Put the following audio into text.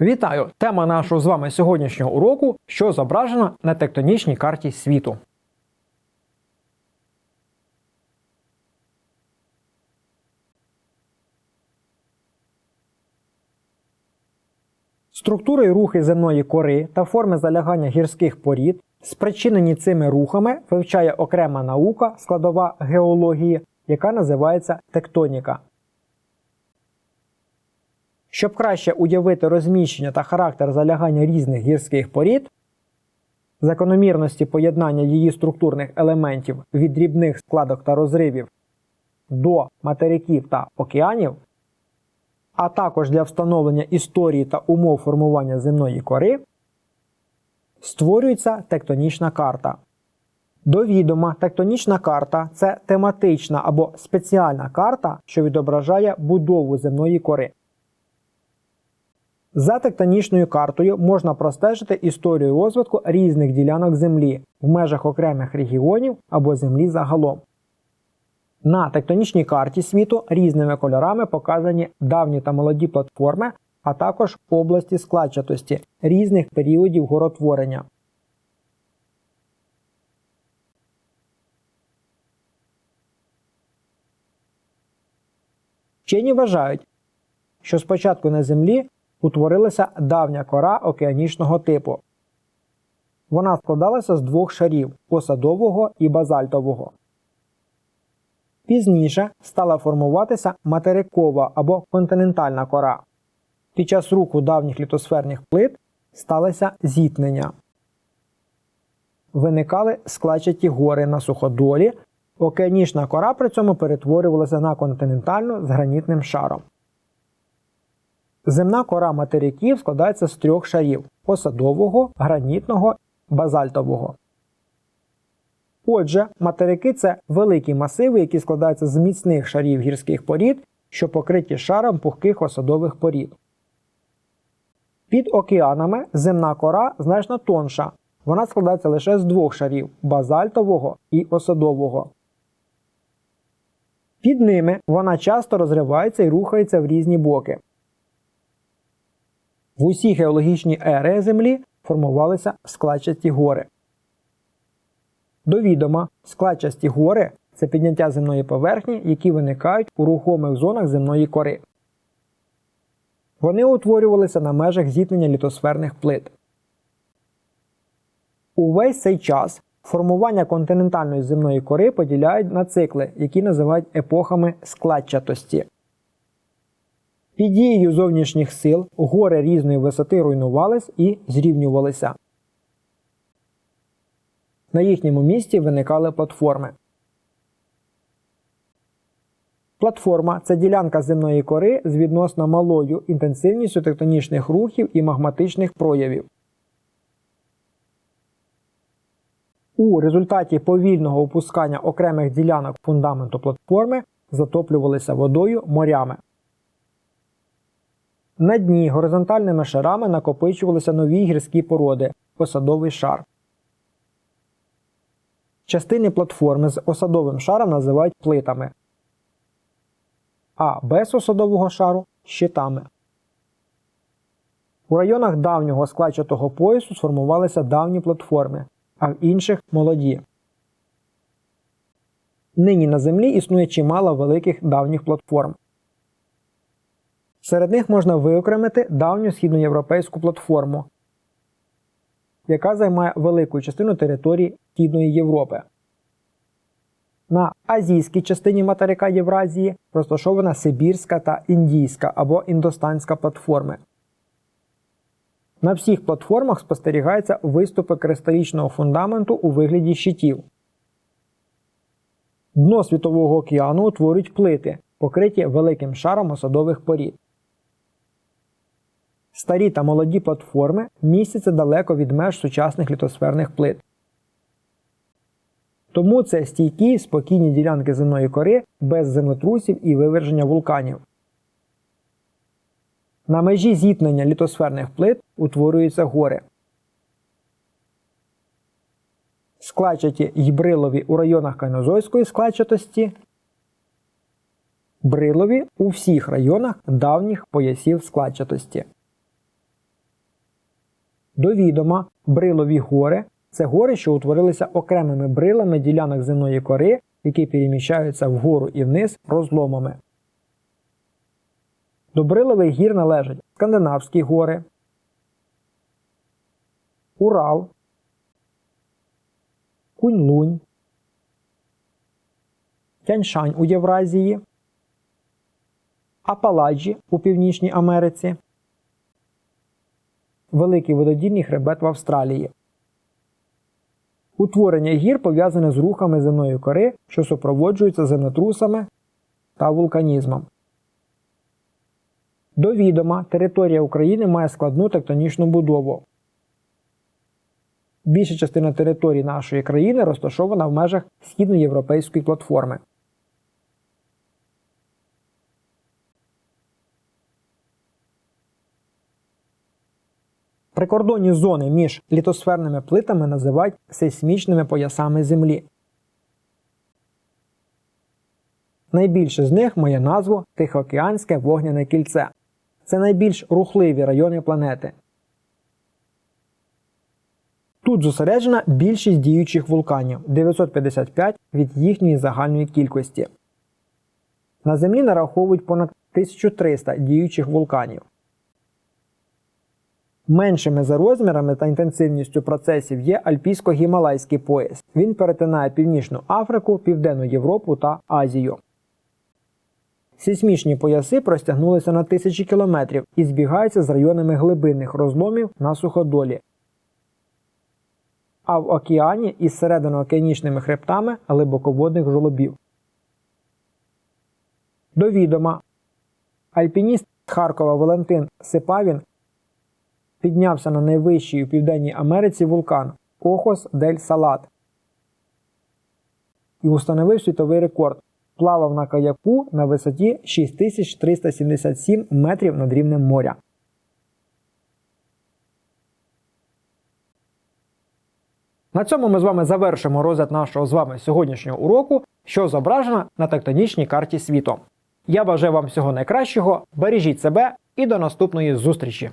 Вітаю! Тема нашого з вами сьогоднішнього уроку, що зображена на тектонічній карті світу. Структури і рухи земної кори та форми залягання гірських порід, спричинені цими рухами, вивчає окрема наука, складова геології, яка називається тектоніка. Щоб краще уявити розміщення та характер залягання різних гірських порід, закономірності поєднання її структурних елементів від дрібних складок та розривів до материків та океанів, а також для встановлення історії та умов формування земної кори, створюється тектонічна карта. До відома, тектонічна карта це тематична або спеціальна карта, що відображає будову земної кори. За тектонічною картою можна простежити історію розвитку різних ділянок Землі в межах окремих регіонів або Землі загалом. На тектонічній карті світу різними кольорами показані давні та молоді платформи, а також області складчатості різних періодів горотворення. Вчені вважають, що спочатку на Землі утворилася давня кора океанічного типу. Вона складалася з двох шарів посадового і базальтового. Пізніше стала формуватися материкова або континентальна кора. Під час руху давніх літосферних плит сталося зіткнення. Виникали складчаті гори на суходолі. Океанічна кора при цьому перетворювалася на континентальну з гранітним шаром. Земна кора материків складається з трьох шарів посадового, гранітного, базальтового. Отже, материки це великі масиви, які складаються з міцних шарів гірських порід, що покриті шаром пухких осадових порід. Під океанами земна кора значно тонша. Вона складається лише з двох шарів базальтового і осадового. Під ними вона часто розривається і рухається в різні боки. В усі геологічні ери Землі формувалися складчасті гори. До відома, складчасті гори це підняття земної поверхні, які виникають у рухомих зонах земної кори. Вони утворювалися на межах зіткнення літосферних плит. Увесь цей час формування континентальної земної кори поділяють на цикли, які називають епохами складчатості. Під дією зовнішніх сил гори різної висоти руйнувались і зрівнювалися. На їхньому місці виникали платформи. Платформа це ділянка земної кори з відносно малою інтенсивністю тектонічних рухів і магматичних проявів. У результаті повільного опускання окремих ділянок фундаменту платформи затоплювалися водою морями. На дні горизонтальними шарами накопичувалися нові гірські породи посадовий шар. Частини платформи з осадовим шаром називають плитами, а без осадового шару щитами. У районах давнього складчатого поясу сформувалися давні платформи, а в інших молоді. Нині на Землі існує чимало великих давніх платформ. Серед них можна виокремити давню східноєвропейську платформу, яка займає велику частину території Східної Європи. На азійській частині материка Євразії розташована Сибірська та Індійська або індостанська платформи. На всіх платформах спостерігаються виступи кристалічного фундаменту у вигляді щитів. Дно Світового океану утворюють плити, покриті великим шаром осадових порід. Старі та молоді платформи містяться далеко від меж сучасних літосферних плит. Тому це стійкі спокійні ділянки земної кори без землетрусів і виверження вулканів. На межі зіткнення літосферних плит утворюються гори. Складчаті й брилові у районах Кайнозойської складчатості, брилові у всіх районах давніх поясів складчатості. До відома, брилові гори це гори, що утворилися окремими брилами ділянок земної кори, які переміщаються вгору і вниз розломами. До брилових гір належать Скандинавські гори, Урал, Кунь-Лунь, Тяньшань у Євразії, Апаладжі у Північній Америці, Великий вододільний хребет в Австралії. Утворення гір пов'язане з рухами земної кори, що супроводжуються землетрусами та вулканізмом. До відома, територія України має складну тектонічну будову. Більша частина території нашої країни розташована в межах східноєвропейської платформи. Прикордонні зони між літосферними плитами називають сейсмічними поясами Землі. Найбільше з них має назву Тихоокеанське вогняне кільце. Це найбільш рухливі райони планети. Тут зосереджена більшість діючих вулканів 955 від їхньої загальної кількості. На Землі нараховують понад 1300 діючих вулканів. Меншими за розмірами та інтенсивністю процесів є Альпійсько-Гімалайський пояс. Він перетинає Північну Африку, Південну Європу та Азію. Сейсмічні пояси простягнулися на тисячі кілометрів і збігаються з районами глибинних розломів на суходолі. А в океані із серединоокеанічними хребтами глибоководних жолобів. До відома, альпініст з Харкова Валентин Сипавін піднявся на найвищий у Південній Америці вулкан Кохос дель Салат і установив світовий рекорд. Плавав на каяку на висоті 6377 метрів над рівнем моря. На цьому ми з вами завершимо розгляд нашого з вами сьогоднішнього уроку, що зображено на тектонічній карті світу. Я бажаю вам всього найкращого, бережіть себе і до наступної зустрічі!